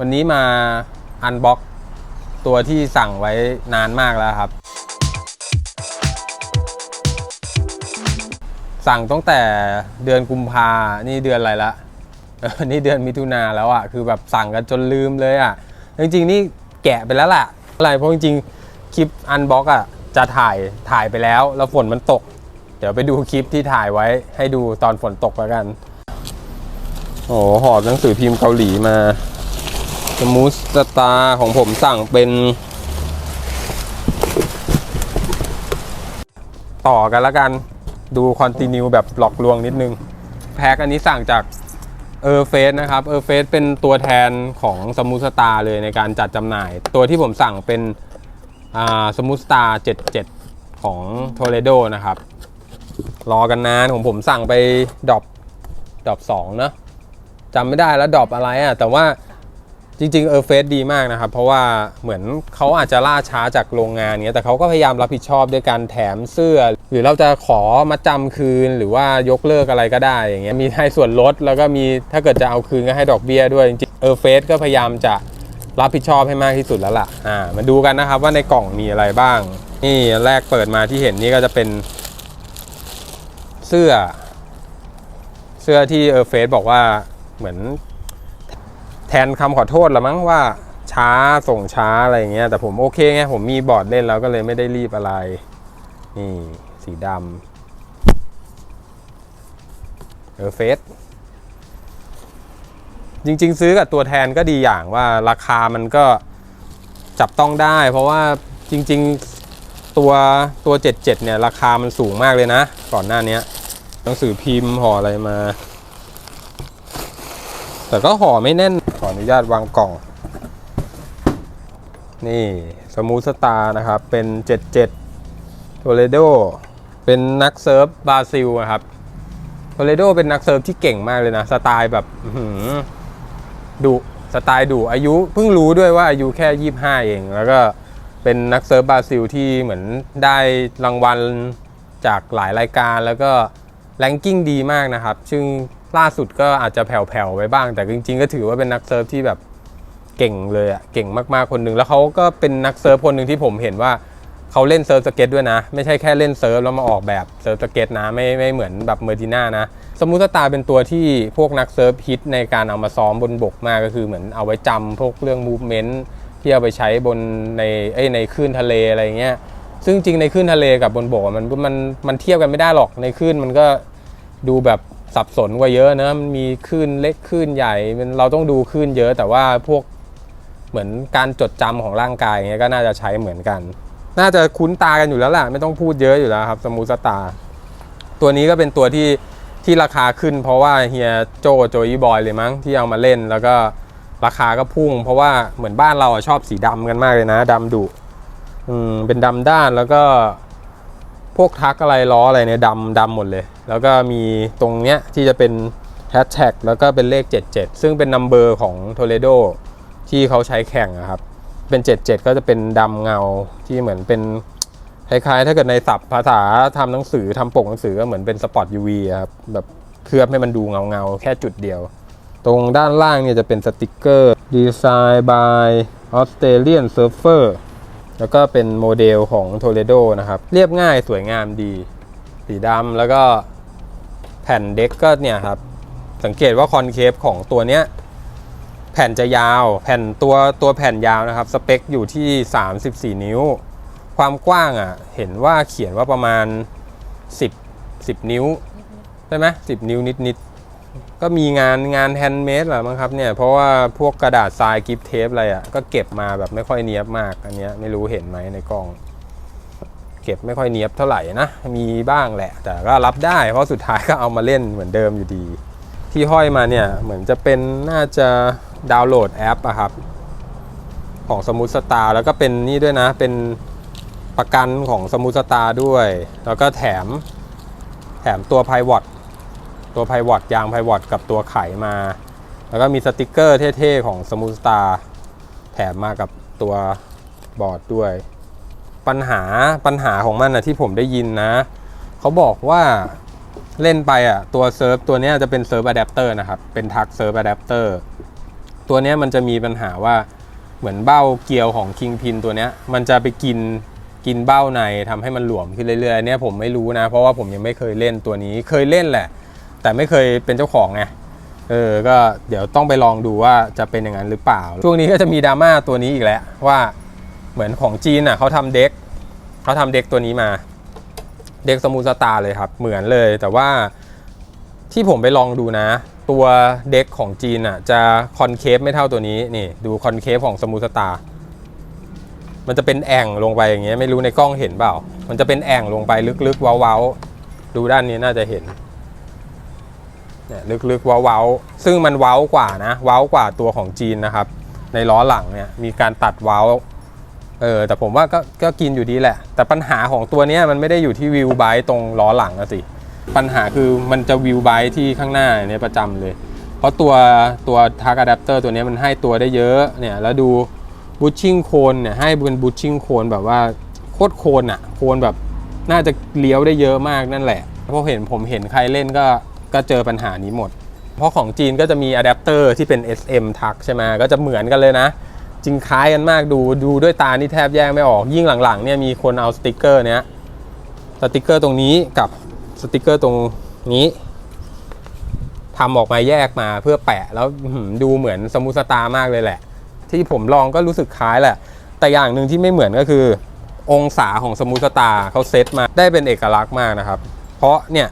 วันนี้มาอันบ็อกตัวที่สั่งไว้นานมากแล้วครับ สั่งตั้งแต่เดือนกุมภานี่เดือนอะไรละนี่เดือนมิถุนาแล้วอะ่ะ คือแบบสั่งกันจนลืมเลยอะ่ะ จริงๆ นี่แกะไปแล้วล่ะอะไรเพราะจริงๆ คลิปอันบ็อกอะ จะถ่ายถ่ายไปแล้ว แล้วฝนมันตก เดี๋ยวไปดูคลิปที่ถ่ายไว้ให้ดูตอนฝนตกแล้วกัน โอ้โหหอบหนังสือพิมพ์เกาหลีมา สมูสตาของผมสั่งเป็น ต่อกันแล้วกันดูคอนติเนียแบบหลอกลวงนิดนึง แพ็คอันนี้สั่งจากเออเฟสนะครับเออเฟสเป็นตัวแทนของสมูสตาเลยในการจัดจำหน่าย ตัวที่ผมสั่งเป็นอ่าสมูสตาร์77 ของโทเลโดนะครับ รอกันนานของผมสั่งไปดอปดอปสองเนอะจำไม่ได้แล้วดอปอะไรอะ่ะแต่ว่า จริงๆเออเฟสดีมากนะครับ เพราะว่าเหมือนเขาอาจจะล่าช้าจากโรงงานเนี้ยแต่เขาก็พยายามรับผิดชอบด้วยการแถมเสื้อ หรือเราจะขอมาจำคืนหรือว่ายกเลิกอะไรก็ได้อย่างเงี้ยมีให้ส่วนลดแล้วก็มีถ้าเกิดจะเอาคืนก็ให้ดอกเบี้ยด้วยจริงๆเออเฟสก็พยายามจะรับผิดชอบให้มากที่สุดแล้วล่ะอ่ามาดูกันนะครับว่าในกล่องมีอะไรบ้าง นี่แรกเปิดมาที่เห็นนี่ก็จะเป็น เสื้อ เสื้อที่เออเฟซบอกว่าเหมือน แทนคำขอโทษละมั้งว่าช้าส่งช้าอะไรอย่างเงี้ยแต่ผมโอเคไงผมมีบอร์ดเล่นแล้วก็เลยไม่ได้รีบอะไร นี่สีดำเออเฟสจริง ๆ ซื้อกับตัวแทนก็ดีอย่างว่าราคามันก็จับต้องได้ เพราะว่าจริง ๆตัวตัว 77 เนี่ย ราคามันสูงมากเลยนะ ก่อนหน้านี้หนังสือพิมพ์ห่ออะไรมา แต่ก็ห่อไม่แน่น ขออนุญาตวางกล่อง นี่สมูสตาร์นะครับ เป็น 77โทเลโดเป็นนักเซิร์ฟบราซิลอะครับโทเลโดเป็นนักเซิร์ฟที่เก่งมากเลยนะ สไตล์แบบดุสไตล์ดุอายุเพิ่งรู้ด้วยว่าอายุแค่ 25 เอง แล้วก็เป็นนักเซิร์ฟบราซิลที่เหมือนได้รางวัลจากหลายรายการแล้วก็แรงกิ้งดีมากนะครับ ซึ่ง ล่าสุดก็อาจจะแผ่วๆไว้บ้าง แต่จริง ๆ ก็ถือว่าเป็นนักเซิร์ฟที่แบบเก่งเลยอะเก่งมากๆคนหนึ่งแล้วเขาก็เป็นนักเซิร์ฟคนหนึ่งที่ผมเห็นว่าเขาเล่นเซิร์ฟสเก็ตด้วยนะ ไม่ใช่แค่เล่นเซิร์ฟแล้วมาออกแบบเซิร์ฟสเก็ตนะไม่ไม่เหมือนแบบเมอร์ติน่านะ สมูทสตาร์เป็นตัวที่พวกนักเซิร์ฟฮิตในการเอามาซ้อมบนบกมากก็คือเหมือนเอาไว้จำพวกเรื่องมูฟเมนต์ที่เอาไปใช้บนในเอ้ในคลื่นทะเลอะไรเงี้ยซึ่งจริงในคลื่นทะเลกับบนบกมันมันมันเทียบกันไม่ได้หรอกในคลื่นมันก็ดูแบบ สับสนกว่าเยอะนะมันมีคลื่นเล็กคลื่นใหญ่มันเราต้องดูคลื่นเยอะ แต่ว่าพวกเหมือนการจดจำของร่างกายเงี้ยก็น่าจะใช้เหมือนกัน น่าจะคุ้นตากันอยู่แล้วแหละไม่ต้องพูดเยอะอยู่แล้วครับสมูสตาตัวนี้ก็เป็นตัวที่ที่ราคาขึ้น เพราะว่าเฮียโจโจยบอยเลยมั้งที่เอามาเล่นแล้วก็ราคาก็พุ่ง เพราะว่าเหมือนบ้านเราชอบสีดำกันมากเลยนะดำดุอืมเป็นดำด้านแล้วก็ พวกทักอะไรล้ออะไรเนี่ยดำดำหมดเลย แล้วก็มีตรงเนี้ยที่จะเป็นแฮชแท็กแล้วก็เป็นเลข 77 ซึ่งเป็นนัมเบอร์ของโทเลโดที่เขาใช้แข่งอะครับ เป็น 77 ก็จะเป็นดำเงาที่เหมือนเป็นคล้ายๆ ถ้าเกิดในศัพท์ภาษาทำหนังสือทำปกหนังสือก็เหมือนเป็นสปอต UV อะครับแบบเคลือบให้มันดูเงาๆ แค่จุดเดียว ตรงด้านล่างเนี่ยจะเป็นสติกเกอร์ดีไซน์ by Australian Surfer แล้วก็เป็นโมเดลของ Toledo นะครับ เรียบง่ายสวยงามดี สีดำแล้วก็แผ่นเด็กก็เนี่ยครับ สังเกตว่าคอนเคฟของตัวเนี้ย แผ่นจะยาว แผ่นตัวตัวแผ่นยาวนะครับ สเปคอยู่ที่ 34 นิ้ว ความกว้างอะ เห็นว่าเขียนว่าประมาณ 10 10 นิ้วใช่ไหม10 นิ้วนิดๆ ก็มีงานงานแฮนด์เมดแหละมั้งครับเนี่ย เพราะว่าพวกกระดาษทรายกิฟเทปอะไรอะ ก็เก็บมาแบบไม่ค่อยเนียบมากอันเนี้ยไม่รู้เห็นไหมในกล้อง เก็บไม่ค่อยเนียบเท่าไหร่นะ มีบ้างแหละ แต่ก็รับได้ เพราะสุดท้ายก็เอามาเล่นเหมือนเดิมอยู่ดี ที่ห้อยมาเนี่ยเหมือนจะเป็นน่าจะดาวน์โหลดแอปอะครับ ของสมูทสตาร์แล้วก็เป็นนี่ด้วยนะเป็นประกันของสมูทสตาร์ด้วย แล้วก็แถมแถมตัวไพวอต ตัวไพวอตยางไพวอตกับตัวไขมา แล้วก็มีสติกเกอร์เท่ๆ ของสมูทสตาร์แถมมากับตัวบอร์ดด้วย ปัญหาปัญหาของมันนะที่ผมได้ยินนะ เขาบอกว่าเล่นไปอะตัวเซิร์ฟตัวนี้จะเป็นเซิร์ฟอะแดปเตอร์นะครับ เป็นทักเซิร์ฟอะแดปเตอร์ตัวนี้มันจะมีปัญหาว่าเหมือนเบ้าเกลียวของคิงพินตัวนี้มันจะไปกินกินเบ้าในทำให้มันหลวมขึ้นเรื่อยๆเนี่ยผมไม่รู้นะ เพราะว่าผมยังไม่เคยเล่นตัวนี้เคยเล่นแหละ แต่ไม่เคยเป็นเจ้าของไงเออก็เดี๋ยวต้องไปลองดูว่าจะเป็นอย่างนั้นหรือเปล่า ช่วงนี้ก็จะมีดราม่าตัวนี้อีกแล้วว่าเหมือนของจีนอะเขาทำเด็กเขาทำเด็กตัวนี้มา เด็กสมูทสตาร์เลยครับ เหมือนเลย แต่ว่าที่ผมไปลองดูนะ ตัวเด็กของจีนอะ จะคอนเคฟไม่เท่าตัวนี้นี่ดูคอนเคฟของสมูทสตาร์มันจะเป็นแอ่งลงไปอย่างเงี้ยไม่รู้ในกล้องเห็นเปล่า มันจะเป็นแอ่งลงไปลึกๆเว้าๆดูด้านนี้น่าจะเห็น เนี่ยลึกๆเว้าๆซึ่งมันเว้ากว่านะ เว้ากว่าตัวของจีนนะครับ ในล้อหลังเนี่ยมีการตัดเว้าเออแต่ผมว่าก็ก็กินอยู่ดีแหละ แต่ปัญหาของตัวนี้มันไม่ได้อยู่ที่วิวไบตรงล้อหลังอะสิปัญหาคือมันจะวิวไบที่ข้างหน้าเนี่ยประจำเลย เพราะตัวตัวทักอะแดปเตอร์ตัวนี้มันให้ตัวได้เยอะเนี่ยแล้วดูบูชชิ่งโคนเนี่ยให้เป็นบูชชิ่งโคนแบบว่าโคตรโคนอะโคนแบบน่าจะเลี้ยวได้เยอะมากนั่นแหละพราะเห็นผมเห็นใครเล่นก็ ก็เจอปัญหานี้หมด เพราะของจีนก็จะมีอะแดปเตอร์ที่เป็น SM ทักใช่ไหมก็จะเหมือนกันเลยนะ จริงคล้ายกันมากดูดูด้วยตานี่แทบแยกไม่ออก ยิ่งหลังๆเนี่ยมีคนเอาสติกเกอร์เนี้ยสติกเกอร์ตรงนี้กับสติกเกอร์ตรงนี้ทำออกมาแยกมาเพื่อแปะแล้วดูเหมือนสมูสตามากเลยแหละ ที่ผมลองก็รู้สึกคล้ายแหละ แต่อย่างหนึ่งที่ไม่เหมือนก็คือ องศาของสมูสตาเขาเซตมาได้เป็นเอกลักษณ์มากนะครับ เพราะเนี่ย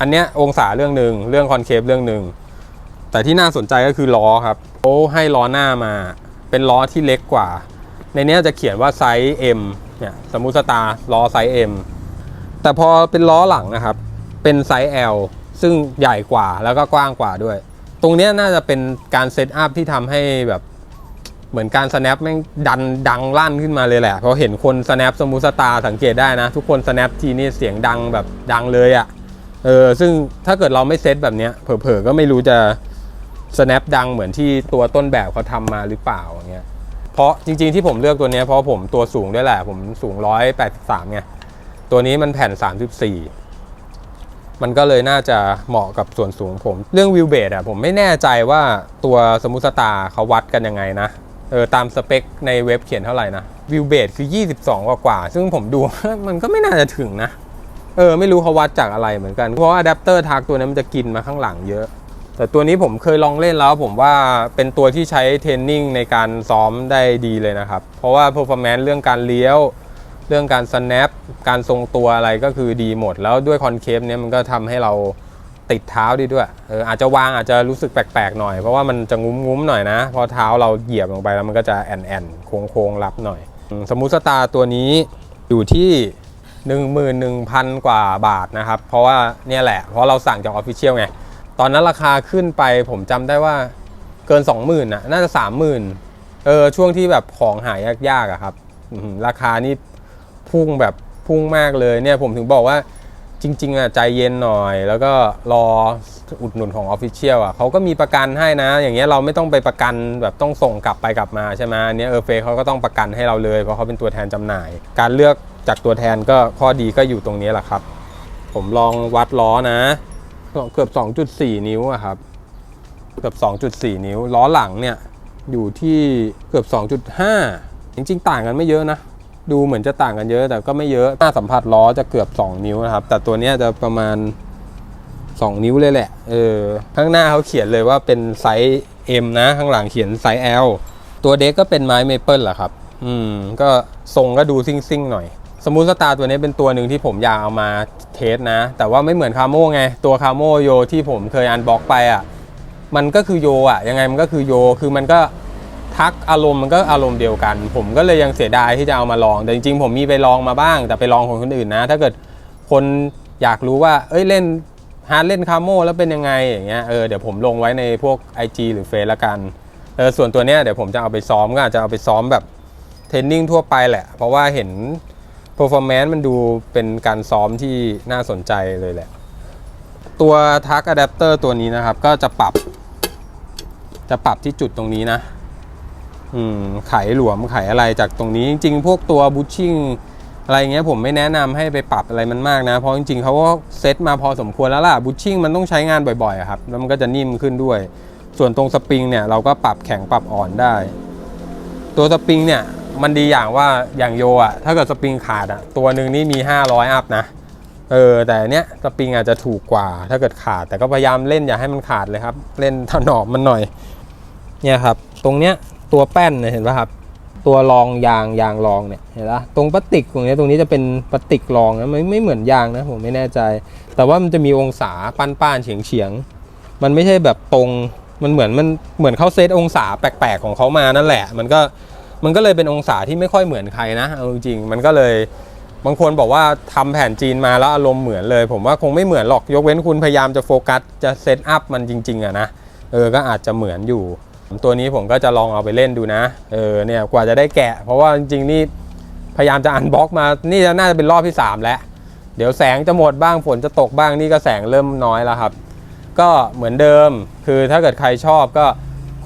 อันเนี้ยองศาเรื่องหนึ่งเรื่องคอนเคฟเรื่องหนึ่งแต่ที่น่าสนใจก็คือล้อครับเขาให้ล้อหน้ามา เป็นล้อที่เล็กกว่า ในเนี้ยจะเขียนว่าไซส์ M เนี่ยสมมุสตาร์ล้อไซส์ M แต่พอเป็นล้อหลังนะครับ เป็นไซส์ L ซึ่งใหญ่กว่าแล้วก็กว้างกว่าด้วย ตรงเนี้ยน่าจะเป็นการเซตอัพที่ทำให้แบบเหมือนการ snap แม่งดันดังลั่นขึ้นมาเลยแหละเพราะเห็นคน snap สมมุสตาร์สังเกตได้นะ ทุกคน snap ทีนี่เสียงดังแบบดังเลยอะ่ะ เออซึ่งถ้าเกิดเราไม่เซตแบบเนี้ยเผลอๆก็ไม่รู้จะ snap ดังเหมือนที่ตัวต้นแบบเขาทำมาหรือเปล่าอย่างเงี้ยเพราะจริง ๆที่ผมเลือกตัวเนี้ยเพราะผมตัวสูงด้วยแหละ ผมสูง 183ไงตัวนี้มันแผ่น 34 มันก็เลยน่าจะเหมาะกับส่วนสูงผม เรื่องวิวเบดอะผมไม่แน่ใจว่าตัวสมูสตาเขาวัดกันยังไงนะเออตามสเปคในเว็บเขียนเท่าไหร่นะวิวเบดคือ 22 กว่ากว่าๆซึ่งผมดูมันก็ไม่น่าจะถึงนะ เออไม่รู้เขาวัดจากอะไรเหมือนกัน เพราะว่าอะแดปเตอร์ทักตัวนี้มันจะกินมาข้างหลังเยอะ แต่ตัวนี้ผมเคยลองเล่นแล้วผมว่าเป็นตัวที่ใช้เทรนนิ่งในการซ้อมได้ดีเลยนะครับ เพราะว่า performance เรื่องการเลี้ยว เรื่องการ snap การทรงตัวอะไรก็คือดีหมด แล้วด้วยคอนเคฟเนี้ยมันก็ทำให้เราติดเท้าดีด้วยเอออาจจะวางอาจจะรู้สึกแปลกๆหน่อย เพราะว่ามันจะงุ้มๆหน่อยนะ พอเท้าเราเหยียบลงไปแล้วมันก็จะแอนๆโค้งๆรับหน่อยอืมสมูทสตาร์ตัวนี้อยู่ที่ 11,000 กว่าบาทนะครับ เพราะว่าเนี่ยแหละ เพราะเราสั่งจากออฟฟิเชียลไง ตอนนั้นราคาขึ้นไปผมจำได้ว่าเกิน 20,000น่ะน่าจะ 30,000เออช่วงที่แบบของหายยากๆอะครับ ราคานี่พุ่งแบบพุ่งมากเลยเนี่ยผมถึงบอกว่าจริงๆอะใจเย็นหน่อย แล้วก็รออุดหนุนของออฟฟิเชียลอะเขาก็มีประกันให้นะ อย่างเงี้ยเราไม่ต้องไปประกันแบบต้องส่งกลับไปกลับมาใช่ไหมอันเนี้ยเออเฟเขาก็ต้องประกันให้เราเลย เพราะเขาเป็นตัวแทนจำหน่าย การเลือก จากตัวแทนก็ข้อดีก็อยู่ตรงนี้แหละครับ ผมลองวัดล้อนะ เกือบ 2.4 นิ้วอะครับ เกือบ 2.4 นิ้ว ล้อหลังเนี่ยอยู่ที่เกือบ 2.5 จริง ๆ ต่างกันไม่เยอะนะ ดูเหมือนจะต่างกันเยอะ แต่ก็ไม่เยอะหน้าสัมผัสล้อจะเกือบ 2 นิ้วนะครับ แต่ตัวนี้จะประมาณ 2 นิ้วเลยแหละ เออ ข้างหน้าเขาเขียนเลยว่าเป็นไซส์ M นะ ข้างหลังเขียนไซส์ L ตัวเด็กก็เป็นไม้เมเปิลแหละครับ อืม ก็ทรงก็ดูซิ่งๆหน่อย สมูทสตาร์ตัวนี้เป็นตัวหนึ่งที่ผมอยากเอามาเทสนะ แต่ว่าไม่เหมือนคาโม่ไง ตัวคาโมโยที่ผมเคยอันบล็อกไปอะมันก็คือโยอะยังไงมันก็คือโยคือมันก็ทักอารมณ์มันก็อารมณ์เดียวกัน ผมก็เลยยังเสียดายที่จะเอามาลอง แต่จริงๆ ผมมีไปลองมาบ้าง แต่ไปลองของคนอื่นนะ ถ้าเกิดคนอยากรู้ว่า เอ้ยเล่นฮาร์ดเล่นคาโมแล้วเป็นยังไงอย่างเงี้ยเออเดี๋ยวผมลงไว้ในพวก IG หรือเฟซละกันเออส่วนตัวเนี้ยเดี๋ยวผมจะเอาไปซ้อมก็อาจจะเอาไปซ้อมแบบเทรนนิ่งทั่วไปแหละ เพราะว่าเห็น performance มันดูเป็นการซ้อมที่น่าสนใจเลยแหละ ตัวทักอะแดปเตอร์ตัวนี้นะครับ ก็จะปรับ จะปรับที่จุดตรงนี้นะ อืม ไขหลวมไขอะไรจากตรงนี้ จริง ๆ พวกตัวบูชชิ่งอะไรเงี้ยผมไม่แนะนำให้ไปปรับอะไรมันมากนะ เพราะจริงๆเขาก็เซตมาพอสมควรแล้วล่ะบูชชิ่งมันต้องใช้งานบ่อยๆครับ แล้วมันก็จะนิ่มขึ้นด้วย ส่วนตรงสปริงเนี่ยเราก็ปรับแข็งปรับอ่อนได้ ตัวสปริงเนี่ย มันดีอย่างว่าอย่างโยอะ ถ้าเกิดสปริงขาดอะ ตัวหนึ่งนี่มี 500 อัพนะ เออ แต่อันเนี้ยสปริงอาจจะถูกกว่า ถ้าเกิดขาด แต่ก็พยายามเล่นอย่าให้มันขาดเลยครับ เล่นถนอมมันหน่อย เนี่ยครับ ตรงเนี้ยตัวแป้นเนี่ยเห็นป่ะครับ ตัวรองยางยางรองเนี่ย เห็นปะตรงพลาสติกตรงนี้ตรงนี้จะเป็นพลาสติกรองนะไม่ไม่เหมือนยางนะผมไม่แน่ใจ แต่ว่ามันจะมีองศาป้านป้านๆเฉียงเฉียง มันไม่ใช่แบบตรง มันเหมือนมันเหมือนเขาเซตองศาแปลกๆของเขามานั่นแหละ มันก็ มันก็เลยเป็นองศาที่ไม่ค่อยเหมือนใครนะเอาจริงมันก็เลยบางคนบอกว่าทำแผนจีนมาแล้วอารมณ์เหมือนเลย ผมว่าคงไม่เหมือนหรอกยกเว้นคุณพยายามจะโฟกัสจะเซตอัพมันจริงๆอะนะเออก็อาจจะเหมือนอยู่ ตัวนี้ผมก็จะลองเอาไปเล่นดูนะเออเนี่ยกว่าจะได้แกะ เพราะว่าจริงๆนี่พยายามจะอันบ็อกมานี่น่าจะเป็นรอบที่ 3 แล้ว เดี๋ยวแสงจะหมดบ้างฝนจะตกบ้างนี่ก็แสงเริ่มน้อยแล้วครับ ก็เหมือนเดิมคือถ้าเกิดใครชอบก็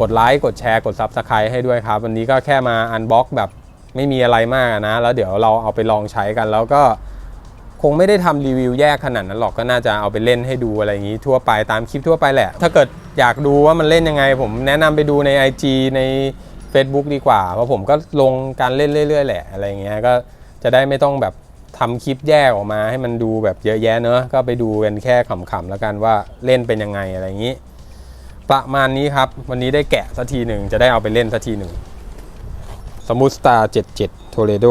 กดไลค์กดแชร์กด Subscribe ให้ด้วยครับ วันนี้ก็แค่มาอันบ็อกแบบไม่มีอะไรมากนะ แล้วเดี๋ยวเราเอาไปลองใช้กัน แล้วก็คงไม่ได้ทำรีวิวแยกขนาดนั้นหรอกก็น่าจะเอาไปเล่นให้ดูอะไรอย่างนี้ทั่วไปตามคลิปทั่วไปแหละ ถ้าเกิดอยากดูว่ามันเล่นยังไง ผมแนะนำไปดูใน IG ใน Facebook ดีกว่า เพราะผมก็ลงการเล่นเรื่อยๆแหละอะไรอย่างเงี้ยก็จะได้ไม่ต้องแบบทำคลิปแยกออกมาให้มันดูแบบเยอะแยะเนอะก็ไปดูกันแค่ขำๆแล้วกันว่าเล่นเป็นยังไงอะไรอย่างนี้ ประมาณนี้ครับ วันนี้ได้แกะสักทีหนึ่งจะได้เอาไปเล่นสักทีหนึ่งสมูทสตาร์เจ็ดเจ็ดโทเรโด